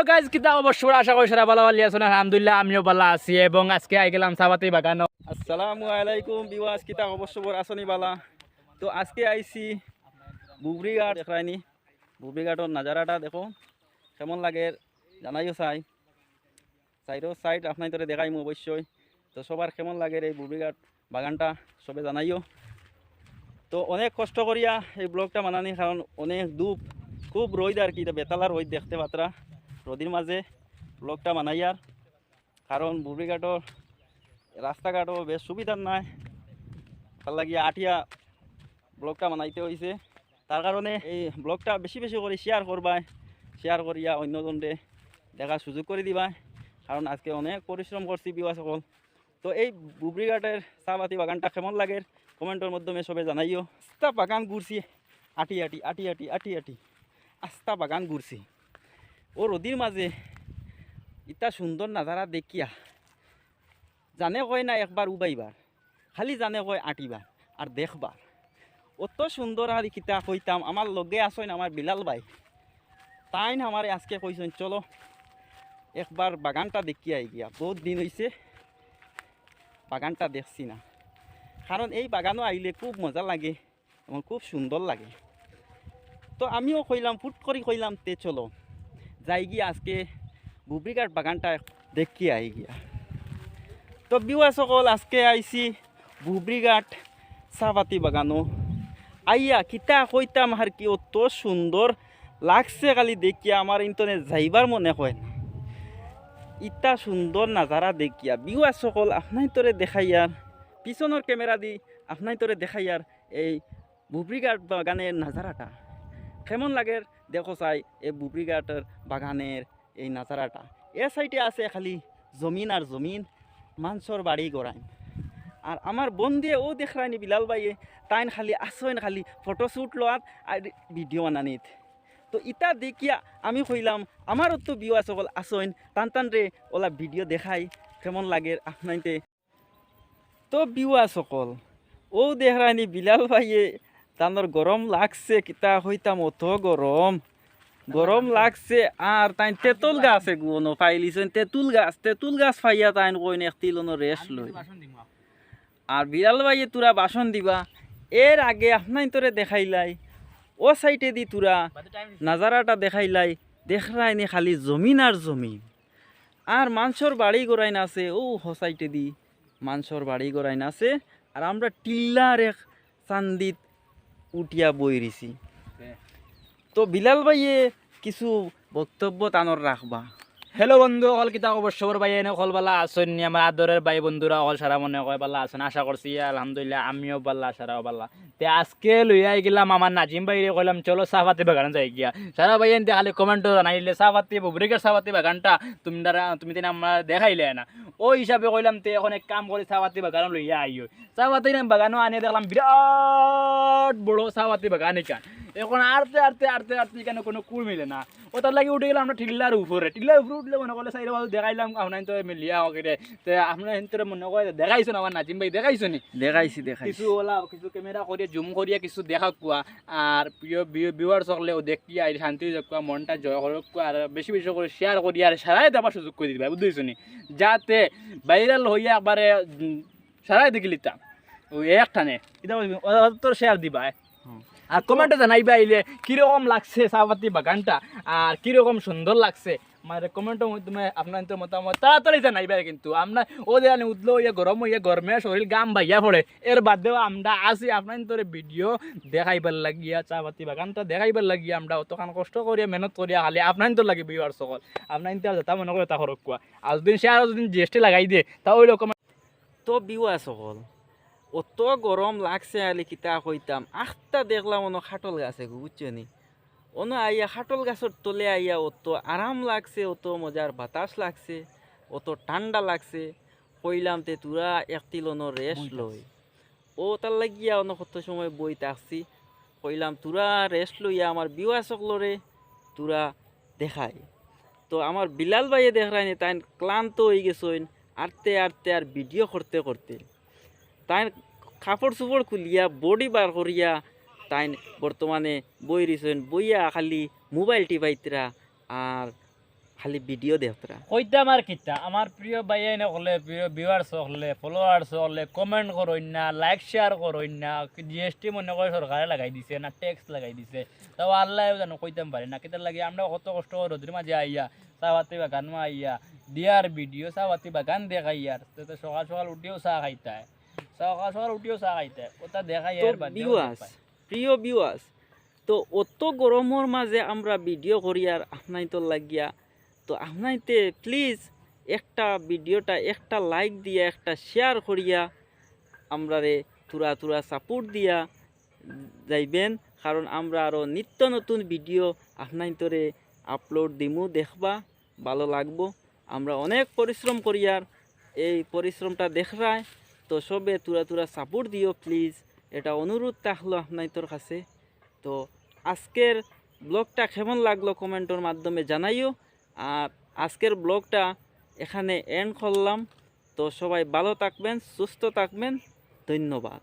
তো গাইজ কিতা অবশ্য আশা করি সারা ভালো ভালো আছেন। আলহামদুলিল্লাহ, আমিও ভালো আছি এবং আজকে আই গেলাম সাবাতি বাগানো আসসালামু আলাইকুম বিওয়াজ কিতা অবশ্য বড় আসনি বালা। তো আজকে আইছি বুবরিঘাট দেখায়নি বুবরিঘাটর নাজারাটা দেখো। কেমন লাগে জানাইও চাই। সাইডও সাইড আপনার তোরে দেখাইমু অবশ্যই তো সবার কেমন লাগে এই বুবরিঘাট বাগানটা, সবে জানাইও। তো অনেক কষ্ট করিয়া এই ব্লগটা বানানি কারণ অনেক ধূপ, খুব রোদ আর কি এটা বেতালা রোদ দেখতে পাত্রা। রোদির মাঝে ব্লগটা বানাইয়ার কারণ বুবরিঘাটর রাস্তাঘাটও বেশ সুবিধার নাই। তার লাগিয়ে আটিয়া ব্লগটা বানাইতে হয়েছে তার কারণে এই ব্লগটা বেশি বেশি করে শেয়ার করবাই শেয়ার করিয়া অন্যজনরে দেখার সুযোগ করে দিবাই কারণ আজকে অনেক পরিশ্রম করছি বিওয়া সকল। তো এই বুবরিঘাটের চাপাতি বাগানটা কেমন লাগে? কমেন্টের মাধ্যমে সবে জানাইও। আস্তা বাগান ঘুরছি। আটি আটি আটি আটি আটি আটি। আস্তা বাগান ঘুরছি। ও রদির মাঝে ইটা সুন্দর নাজারা দেখিয়া। জানে কয় না একবার উবাইবার খালি জানে কয় আঁটিবার আর দেখবার অত সুন্দর আর কিতা কইতাম আমার লগে আসইন আমার বিলাল ভাই। তাই না আমার আজকে কইছেন চলো একবার বাগানটা দেখি আই গিয়া বহুত দিন হইছে বাগানটা দেখছি না। কারণ এই বাগানও আইলে খুব মজা লাগে, এবং খুব সুন্দর লাগে। তো আমিও কইলাম, ফুট করে কইলাম তে চলো। যাই গিয়া আজকে বুবরিঘাট বাগানটা দেখি আই গিয়া তো বিওয়া সকল আজকে আইছি বুবরিঘাট চাহপাতি বাগানো আইয়া কিতা কইতাম আর কি অত সুন্দর লাগছে খালি দেখিয়া আমার ইন্টারনেট যাইবার মনে হয় না ইতা সুন্দর নাজারা দেখিয়া বিওয়া সকল আপনাই তোরে দেখাইয়ার পিছনের ক্যামেরা দি আপনাই তোরে দেখাইয়ার এই বুবরিঘাট বাগানের নাজারাটা কেমন লাগে? দেখো চাই, এই বুবরিঘাটের বাগানের এই নাজারাটা এ সাইডে আছে খালি জমিন আর জমিন মানসর বাড়ি গড়াইন আর আমার বোন দিয়ে ও দেখরাইনি বিলাল বাইয়ে, তাইন খালি আসইন খালি ফটোশ্যুট লোৱাত আর ভিডিও বানানিত তো ইটা দেখিয়া আমি কইলাম আমারও তো বিও আছে সকল আসইন টান টান রে ওলা ভিডিও দেখাই, কেমন লাগে আপনাইতে? তো বিওয়া সকল ও দেখরাইনি বিলাল ভাইয়ে তানোর গরম লাগছে কিতা হইতাম অত গরম। গরম লাগছে আর তাই তেঁতুল গাছ এগুলো পাইলিছেন তেঁতুল গাছ তেঁতুল গাছ পাইয়া তাইন কইন একটিলনো রেস্ট লই। আর বিড়াল ভাইয়ে তোরা বাসন দিবা। এর আগে আপনাই তোরে দেখাইলাই। ও সাইডে দি তোরা নাজারাটা দেখাইলাই। দেখরাইনি খালি জমিন আর জমিন। আর মাংসর বাড়ি গড়াইন আছে ও হসাইটে দি। মাংসর বাড়ি গড়াইন আছে। আর আমরা টিল্লার এক চান্দিত উঠিয়া বই রিছি তো। বিলাল ভাইয়ে কিছু বক্তব্য তানোর রাখবা হ্যালো বন্ধু অল কিতা অবশ্য ভাই এনে কল বালা আসেন আমার আদরের ভাই বন্ধুরা অকল সারা মনে কয় বালা আসেন আশা করছি আলহামদুলিল্লাহ আমিও বাল্লা সারাও বাল্লা তে আজকে লইয়া গেলাম আমার নাজিম ভাই রে কইলাম চলো চাহপাতি বাগান যাই গিয়া। সারা ভাই এনতে খালি কমেন্ট জানাইলে চাহপাতি বুবরিকের চাহপাতি বাগানটা তুমি তুমি দিন আমরা দেখাইলে না। ওই হিসাবে কইলাম তে এখন এক কাম করে চাহপাতি বাগান লইয়া আইও। চাহপাতি বাগানও আনি দেখলাম বিরাট বড় চাহপাতি বাগান এখান। এখন আরতে আরতে আরতে আরতে এখানে কোনো কুল মিলে না। ও তার লাগে উঠে গেলাম আমরা টিল্লার উপরে। টিল্লার উপরে উঠলে মনে করলে সাইড বাজু দেখাইলাম আপনার তো মিলিয়া তে আপনার হিন্তরে মনে করে দেখাইছো না আমার নাজিম ভাই দেখাইছো নি? দেখাইছি দেখাইছি। কিছু ওলা কিছু ক্যামেরা করিয়া জুম করিয়া কিছু দেখা কোয়া আর প্রিয় ভিউয়ার সকলেও দেখি আর শান্তি কোয়া মনটা জয় করক কোয়া আর বেশি বেশি করে শেয়ার করি আর সারাই দেবার সুযোগ করে দিবা বুঝতেছো নি? যাতে ভাইরাল হইয়া একবারে সারাই দেখিলিতাম ওই একটানে এটা তোর শেয়ার দিবা। আর কমেন্টে জানাইবা আইলে কীরকম লাগছে চাপাতি বাগানটা আর কীরকম সুন্দর লাগছে। মানে কমেন্টের মাধ্যমে আপনার তো মতামত তাড়াতাড়ি জানাইবা কিন্তু। আমরা ও দেয়ানি উঠল ইয়ে গরম ইয়ে গরমে শরীর গাম ভাইয়া পড়ে এর বাদেও আমরা আসি আপনার তোর ভিডিও দেখাইবার লাগিয়া চাপাতি বাগানটা দেখাইবার লাগিয়া, আমরা অতখান কষ্ট করিয়া মেহনত করিয়া খালি আপনার তো লাগে বিয়ার সকল। আপনার তো যেটা মনে করে তা হরক কোয়া আর যদি সে আরও যদি জিএসটি লাগাই দিয়ে তা ওই রকম তো বিওয়া সকল, অত গরম লাগছে আলি কিতা কইতাম আখটা দেখলাম অন খাটল গাছ বুঝছ নি? অন আইয়া খাটল গাছের তলে আইয়া অত আরাম লাগছে অত মজার বাতাস লাগছে অত ঠান্ডা লাগছে। কইলাম তে তোরা একটিল অন রেস্ট লই। ও তার লাগিয়া অন কত সময় বই থাকছি কইলাম তোরা রেস্ট লইয়া আমার বিওয়া সকলরে তোরা দেখাই। তো আমার বিলাল ভাইয়ে দেখায়নি তাই ক্লান্ত হয়ে গেছইন আরতে আরতে আর ভিডিও করতে করতে। তাই কাপড় চোপড় খুলিয়া বডি বার করিয়া তাই বর্তমানে বই রিছেন বইয়া খালি মোবাইল টিপাইতরা আর খালি ভিডিও দেখতরা কইতাম আর কিতা? আমার প্রিয় ভাই এনে হলে প্রিয় ভিউয়ার্স হলে ফলোয়ার্স হলে কমেন্ট করইন না লাইক শেয়ার করইন না জিএসটি মনে করে সরকারে লাগাই দিছে না ট্যাক্স লাগাই দিছে। তাও আল্লাহ জানো কইতাম পারি না কিতার লাগে আমরা কত কষ্ট করে রোদ্রের মাঝে আইয়া চাওয়াতি বাগান মা আইয়া দিয়ার ভিডিও চাওয়াতি বাগান দেখাই তো তো সকাল সকাল উঠিও চা খাইতায় সকাল সকাল উঠিও চা খাইতায় ওটা দেখাই আর বিওয়াস প্রিয় বিওয়াস তো অত গরমের মাঝে আমরা ভিডিও করি আর আপনাই তো লাগিয়া। তো আপনাইতে প্লিজ একটা ভিডিওটা, একটা লাইক দিয়া, একটা শেয়ার করিয়া আমরা রে তুরা তুরা সাপোর্ট দিয়া যাইবেন, কারণ আমরা আরও নিত্য নতুন ভিডিও আপনাই তোরে আপলোড দিমু, দেখবা, ভালো লাগবো। আমরা অনেক পরিশ্রম করি আর এই পরিশ্রমটা দেখরায় তো সবে তুরা তুরা সাপোর্ট দিও প্লিজ এটা অনুরোধ থাকল আপনার তোর কাছে। তো আজকের ব্লগটা কেমন লাগল কমেন্টের মাধ্যমে জানাইও। আর আজকের ব্লগটা এখানে এন্ড করলাম। তো সবাই ভালো থাকবেন, সুস্থ থাকবেন। ধন্যবাদ।